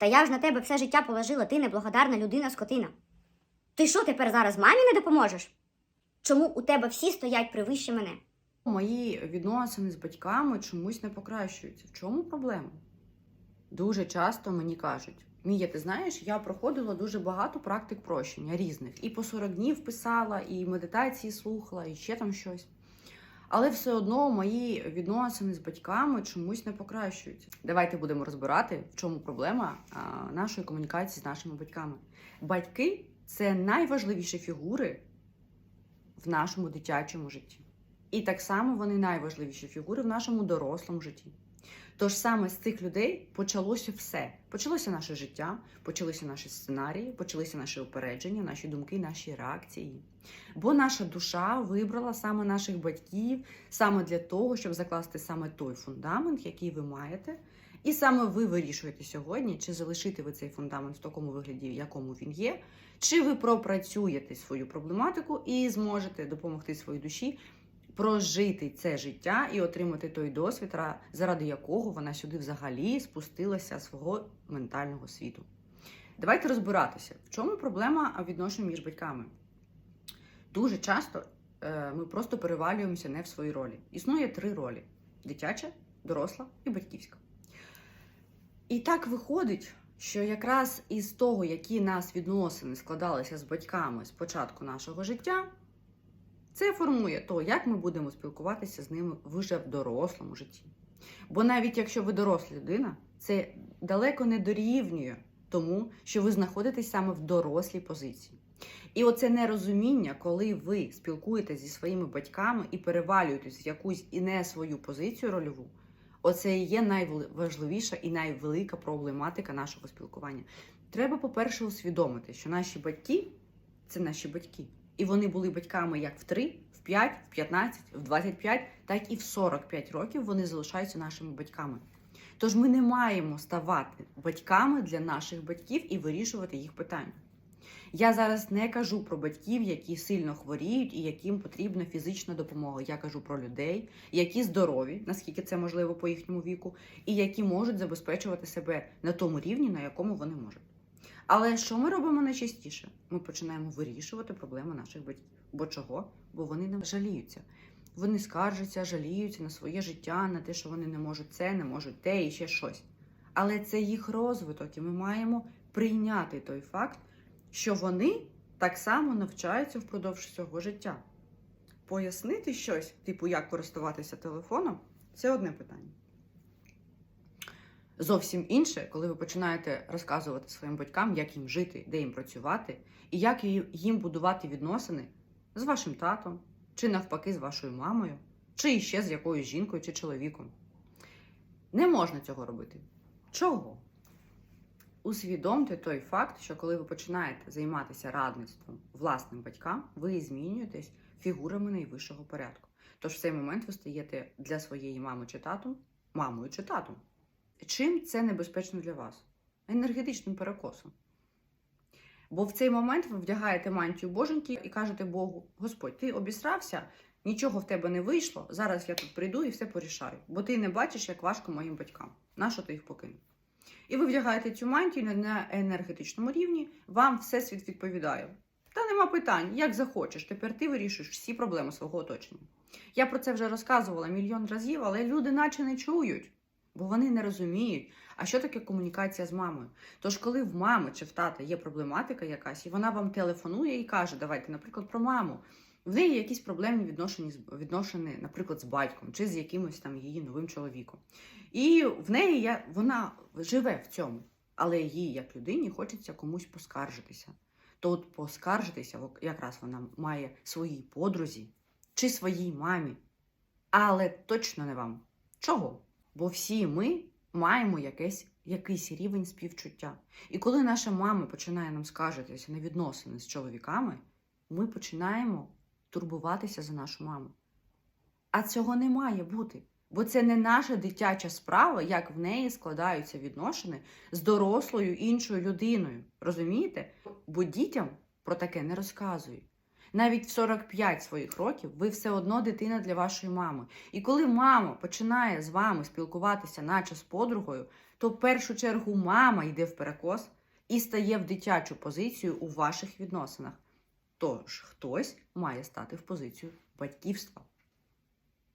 Та я ж на тебе все життя положила, ти неблагодарна людина скотина. Ти що тепер зараз мамі не допоможеш? Чому у тебе всі стоять привище мене? Мої відносини з батьками чомусь не покращуються. В чому проблема? Дуже часто мені кажуть: Мія, ти знаєш, я проходила дуже багато практик прощення різних. І по 40 днів писала, і медитації слухала, і ще там щось. Але все одно мої відносини з батьками чомусь не покращуються. Давайте будемо розбирати, в чому проблема нашої комунікації з нашими батьками. Батьки це найважливіші фігури в нашому дитячому житті. І так само вони найважливіші фігури в нашому дорослому житті. Тож саме з цих людей почалося все. Почалося наше життя, почалися наші сценарії, почалися наші упередження, наші думки, наші реакції. Бо наша душа вибрала саме наших батьків саме для того, щоб закласти саме той фундамент, який ви маєте. І саме ви вирішуєте сьогодні, чи залишити ви цей фундамент в такому вигляді, в якому він є, чи ви пропрацюєте свою проблематику і зможете допомогти своїй душі прожити це життя і отримати той досвід, заради якого вона сюди взагалі спустилася з свого ментального світу. Давайте розбиратися, в чому проблема відношень між батьками. Дуже часто е, ми просто перевалюємося не в свої ролі. Існує три ролі: дитяча, доросла і батьківська. І так виходить, що якраз із того, які нас відносини складалися з батьками з початку нашого життя, це формує то, як ми будемо спілкуватися з ними вже в дорослому житті. Бо навіть якщо ви доросла людина, це далеко не дорівнює тому, що ви знаходитесь саме в дорослій позиції. І оце нерозуміння, коли ви спілкуєтесь зі своїми батьками і перевалюєтесь в якусь і не свою позицію рольову, оце і є найважливіша і найвелика проблематика нашого спілкування. Треба, по-перше, усвідомити, що наші батьки це наші батьки. І вони були батьками як в 3, в 5, в 15, в 25, так і в 45 років вони залишаються нашими батьками. Тож ми не маємо ставати батьками для наших батьків і вирішувати їх питання. Я зараз не кажу про батьків, які сильно хворіють і яким потрібна фізична допомога. Я кажу про людей, які здорові, наскільки це можливо по їхньому віку, і які можуть забезпечувати себе на тому рівні, на якому вони можуть. Але що ми робимо найчастіше? Ми починаємо вирішувати проблеми наших батьків. Бо чого? Бо вони нам жаліються. Вони скаржаться, жаліються на своє життя, на те, що вони не можуть це, не можуть те і ще щось. Але це їх розвиток, і ми маємо прийняти той факт, що вони так само навчаються впродовж всього життя. Пояснити щось, типу, як користуватися телефоном, це одне питання. Зовсім інше, коли ви починаєте розказувати своїм батькам, як їм жити, де їм працювати, і як їм будувати відносини з вашим татом, чи навпаки з вашою мамою, чи іще з якоюсь жінкою чи чоловіком. Не можна цього робити. Чого? Усвідомте той факт, що коли ви починаєте займатися радництвом власним батькам, ви змінюєтесь фігурами найвищого порядку. Тож в цей момент ви стаєте для своєї мами чи тату мамою чи татом. Чим це небезпечно для вас? Енергетичним перекосом. Бо в цей момент ви вдягаєте мантію боженьки і кажете Богу: Господь, ти обісрався, нічого в тебе не вийшло. Зараз я тут прийду і все порішаю. Бо ти не бачиш, як важко моїм батькам. Нащо ти їх покинув? І ви вдягаєте цю мантію на- на енергетичному рівні, вам всесвіт відповідає. Та нема питань, як захочеш. Тепер ти вирішуєш всі проблеми свого оточення. Я про це вже розказувала мільйон разів, але люди наче не чують, бо вони не розуміють, а що таке комунікація з мамою. Тож, коли в мами чи в тата є проблематика якась, і вона вам телефонує і каже, давайте, наприклад, про маму. В неї якісь проблемні відношення, відношення, наприклад, з батьком чи з якимось там її новим чоловіком. І в неї я, вона живе в цьому, але їй, як людині, хочеться комусь поскаржитися. То от поскаржитися якраз вона має своїй подрузі чи своїй мамі, але точно не вам. Чого? Бо всі ми маємо якесь, якийсь рівень співчуття. І коли наша мама починає нам скаржитися на відносини з чоловіками, ми починаємо турбуватися за нашу маму. А цього не має бути. Бо це не наша дитяча справа, як в неї складаються відносини з дорослою іншою людиною. Розумієте? Бо дітям про таке не розказують. Навіть в 45 своїх років ви все одно дитина для вашої мами. І коли мама починає з вами спілкуватися, наче з подругою, то в першу чергу мама йде в перекос і стає в дитячу позицію у ваших відносинах. Тож хтось має стати в позицію батьківства.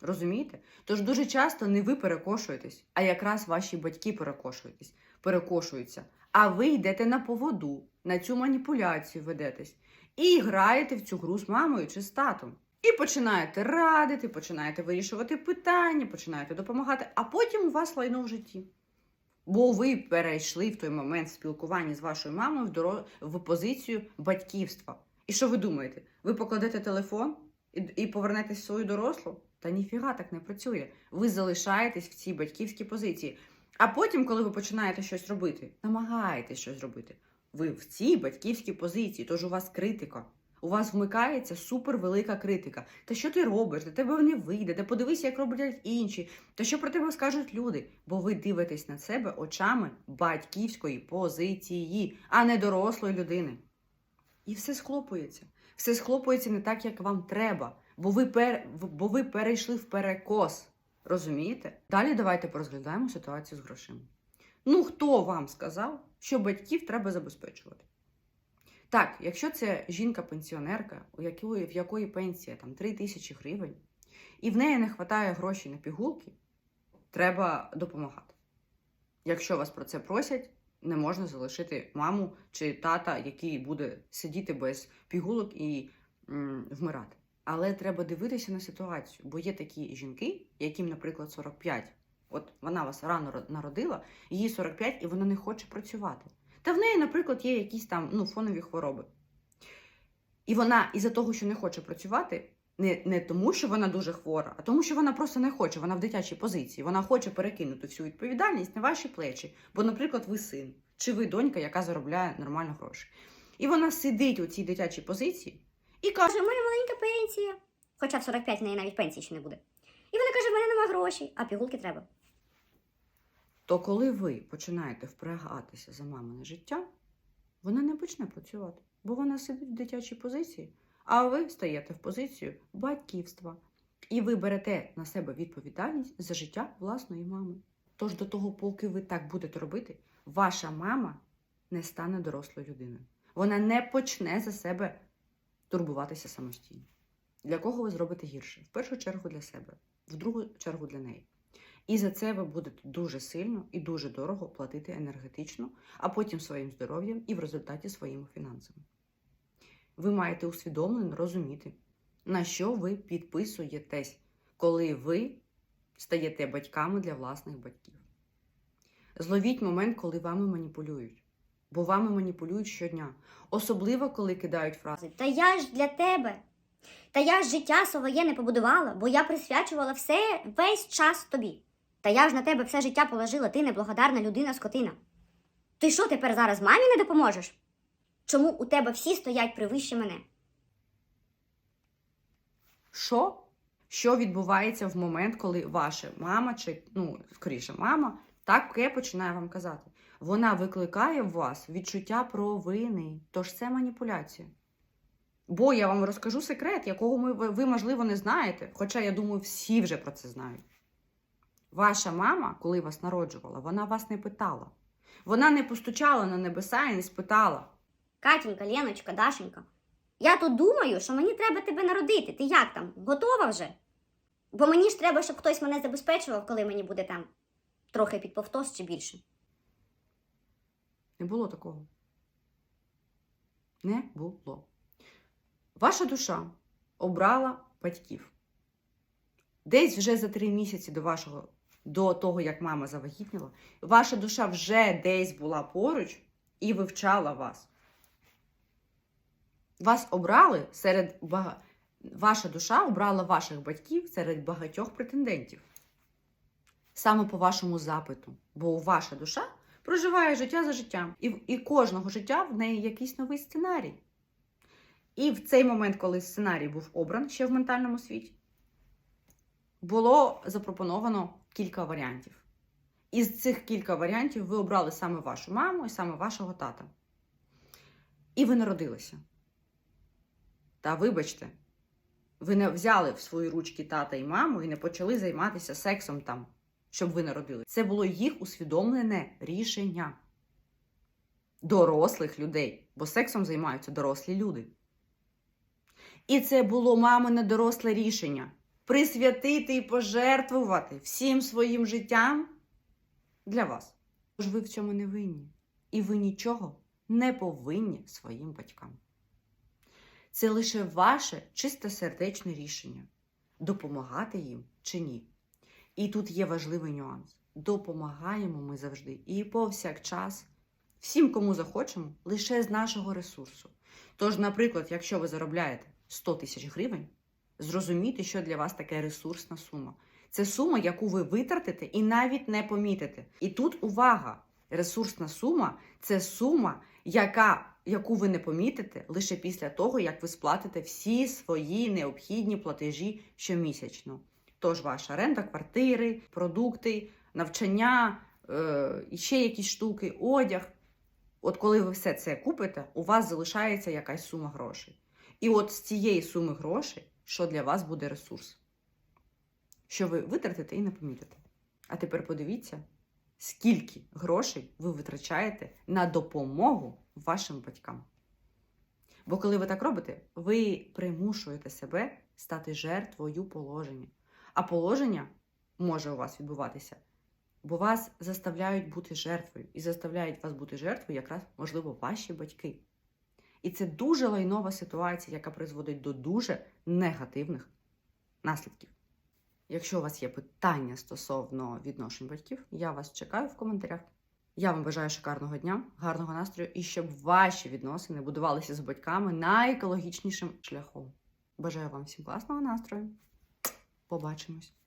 Розумієте? Тож дуже часто не ви перекошуєтесь, а якраз ваші батьки перекошуєтесь, перекошуються. А ви йдете на поводу, на цю маніпуляцію ведетесь і граєте в цю гру з мамою чи з татом. І починаєте радити, починаєте вирішувати питання, починаєте допомагати, а потім у вас лайно в житті. Бо ви перейшли в той момент спілкування з вашою мамою в, доро... в позицію батьківства. І що ви думаєте? Ви покладете телефон і, і повернетесь в свою дорослу? Та ніфіга так не працює. Ви залишаєтесь в цій батьківській позиції. А потім, коли ви починаєте щось робити, намагаєтесь щось робити, ви в цій батьківській позиції, тож у вас критика. У вас вмикається супервелика критика. Та що ти робиш? Та тебе не вийде, та подивися, як роблять інші. Та що про тебе скажуть люди? Бо ви дивитесь на себе очами батьківської позиції, а не дорослої людини. І все схлопується. Все схлопується не так, як вам треба, бо ви, пер... бо ви перейшли в перекос. Розумієте? Далі давайте порозглядаємо ситуацію з грошима. Ну, хто вам сказав, що батьків треба забезпечувати? Так, якщо це жінка-пенсіонерка, у якої, в якої пенсія там 3 тисячі гривень, і в неї не вистачає грошей на пігулки, треба допомагати. Якщо вас про це просять, не можна залишити маму чи тата, який буде сидіти без пігулок і м, вмирати. Але треба дивитися на ситуацію, бо є такі жінки, яким, наприклад, 45. От вона вас рано народила, їй 45, і вона не хоче працювати. Та в неї, наприклад, є якісь там ну, фонові хвороби. І вона із-за того, що не хоче працювати, не, не тому, що вона дуже хвора, а тому, що вона просто не хоче, вона в дитячій позиції. Вона хоче перекинути всю відповідальність на ваші плечі. Бо, наприклад, ви син, чи ви донька, яка заробляє нормально гроші. І вона сидить у цій дитячій позиції і каже: в мене маленька пенсія. Хоча в 45 в неї навіть пенсії ще не буде. І вона каже, в мене нема грошей, а пігулки треба. То коли ви починаєте впрягатися за мамине життя, вона не почне працювати, бо вона сидить в дитячій позиції, а ви стаєте в позицію батьківства. І ви берете на себе відповідальність за життя власної мами. Тож до того, поки ви так будете робити, ваша мама не стане дорослою людиною. Вона не почне за себе турбуватися самостійно. Для кого ви зробите гірше? В першу чергу для себе, в другу чергу для неї. І за це ви будете дуже сильно і дуже дорого платити енергетично, а потім своїм здоров'ям і в результаті своїми фінансами. Ви маєте усвідомлено розуміти, на що ви підписуєтесь, коли ви стаєте батьками для власних батьків. Зловіть момент, коли вами маніпулюють. Бо вами маніпулюють щодня, особливо коли кидають фрази. Та я ж для тебе. Та я ж життя своє не побудувала, бо я присвячувала все весь час тобі. Та я ж на тебе все життя положила, ти неблагодарна людина скотина. Ти що тепер зараз мамі не допоможеш? Чому у тебе всі стоять привище мене? Що? Що відбувається в момент, коли ваша мама, чи ну, скоріше, мама, таке починає вам казати? Вона викликає в вас відчуття провини. Тож це маніпуляція. Бо я вам розкажу секрет, якого ми, ви, можливо, не знаєте, хоча я думаю, всі вже про це знають. Ваша мама, коли вас народжувала, вона вас не питала. Вона не постучала на небеса і не спитала. Катінька, Леночка, Дашенька. Я тут думаю, що мені треба тебе народити. Ти як там? Готова вже? Бо мені ж треба, щоб хтось мене забезпечував, коли мені буде там трохи під повтос чи більше. Не було такого. Не було. Ваша душа обрала батьків. Десь вже за три місяці до вашого, до того, як мама завагітніла, ваша душа вже десь була поруч і вивчала вас. Вас обрали серед бага... Ваша душа обрала ваших батьків серед багатьох претендентів. Саме по вашому запиту. Бо ваша душа проживає життя за життям. І, і кожного життя в неї якийсь новий сценарій. І в цей момент, коли сценарій був обран ще в ментальному світі, було запропоновано кілька варіантів. Із цих кілька варіантів ви обрали саме вашу маму і саме вашого тата. І ви народилися. Та вибачте, ви не взяли в свої ручки тата і маму і не почали займатися сексом там щоб ви народили. Це було їх усвідомлене рішення дорослих людей, бо сексом займаються дорослі люди. І це було мамине доросле рішення присвятити і пожертвувати всім своїм життям для вас. Тож ви в цьому не винні. І ви нічого не повинні своїм батькам. Це лише ваше чистосердечне рішення допомагати їм чи ні. І тут є важливий нюанс: допомагаємо ми завжди і повсякчас всім, кому захочемо, лише з нашого ресурсу. Тож, наприклад, якщо ви заробляєте 100 тисяч гривень, зрозумійте, що для вас таке ресурсна сума. Це сума, яку ви витратите і навіть не помітите. І тут увага! Ресурсна сума це сума, яка, яку ви не помітите лише після того, як ви сплатите всі свої необхідні платежі щомісячно. Тож ваша оренда квартири, продукти, навчання, е, ще якісь штуки, одяг. От коли ви все це купите, у вас залишається якась сума грошей. І от з цієї суми грошей, що для вас буде ресурс, що ви витратите і не помітите. А тепер подивіться, скільки грошей ви витрачаєте на допомогу вашим батькам. Бо коли ви так робите, ви примушуєте себе стати жертвою положення. А положення може у вас відбуватися, бо вас заставляють бути жертвою. І заставляють вас бути жертвою якраз, можливо, ваші батьки. І це дуже лайнова ситуація, яка призводить до дуже негативних наслідків. Якщо у вас є питання стосовно відношень батьків, я вас чекаю в коментарях. Я вам бажаю шикарного дня, гарного настрою і щоб ваші відносини будувалися з батьками найекологічнішим шляхом. Бажаю вам всім класного настрою. Побачимось!